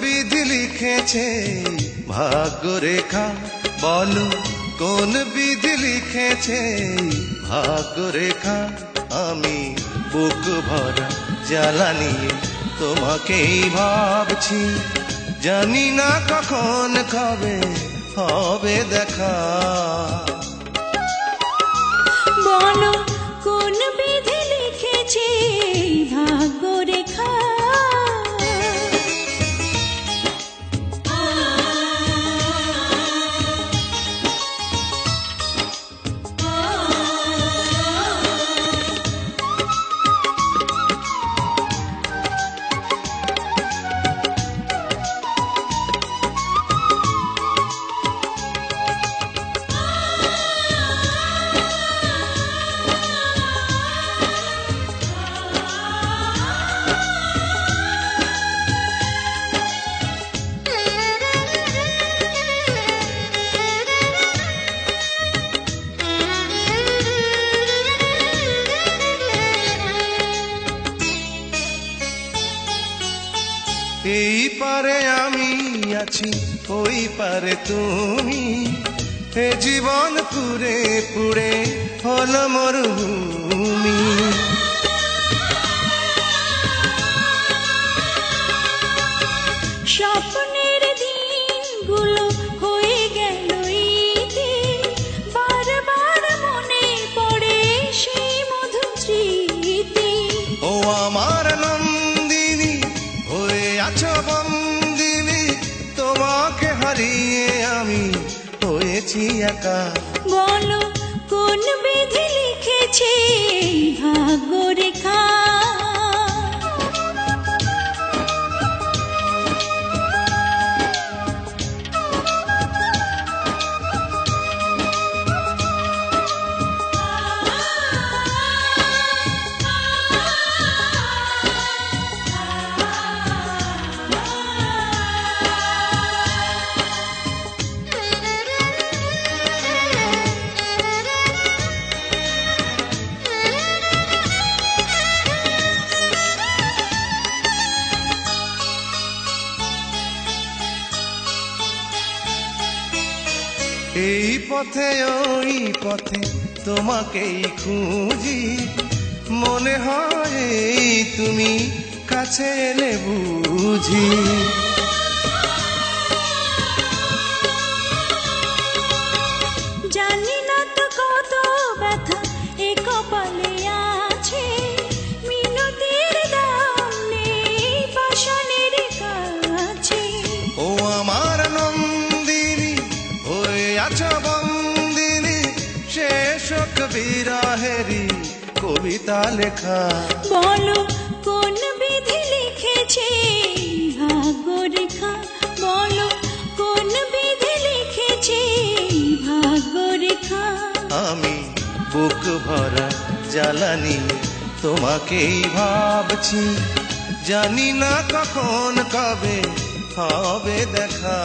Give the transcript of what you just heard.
বিধি লিখেছে? ভাগ্য রেখা বলো, কোন বিধি লিখেছে? ভাগ্য রেখা আমি বুক ভরা জ্বালা নিয়ে তোমাকেই ভাবছি। জানি না কখন কবে হবে দেখা। বলো, কোন বিধি লিখেছে? এই পারে আমি আছি ওই পারে তুমি। এ জীবন পুরে পুরে হল মরুভূমি। স্বপ্নের দিনগুলো হয়ে গেল বারবার মনে পড়ে সেই মধুর স্মৃতি। ও আমার হয়েছি একা। বলো কোন বিধি লিখেছে? ভাগ্য রেখা এই পথে ওই পথে তোমাকেই খুঁজি। মনে হয় তুমি কাছে এলে বুঝি। হয়ে আছো বন্দিনী শেষ বিরাহেরি কবিতা লেখা। বলো কোন বিধি লিখেছে ভাগ্য রেখা বলো কোন বিধি লিখেছে ভাগ্য রেখা আমি বুক ভরা জ্বালানি তোমাকেই ভাবছি। জানি না কখন কবে হবে দেখা।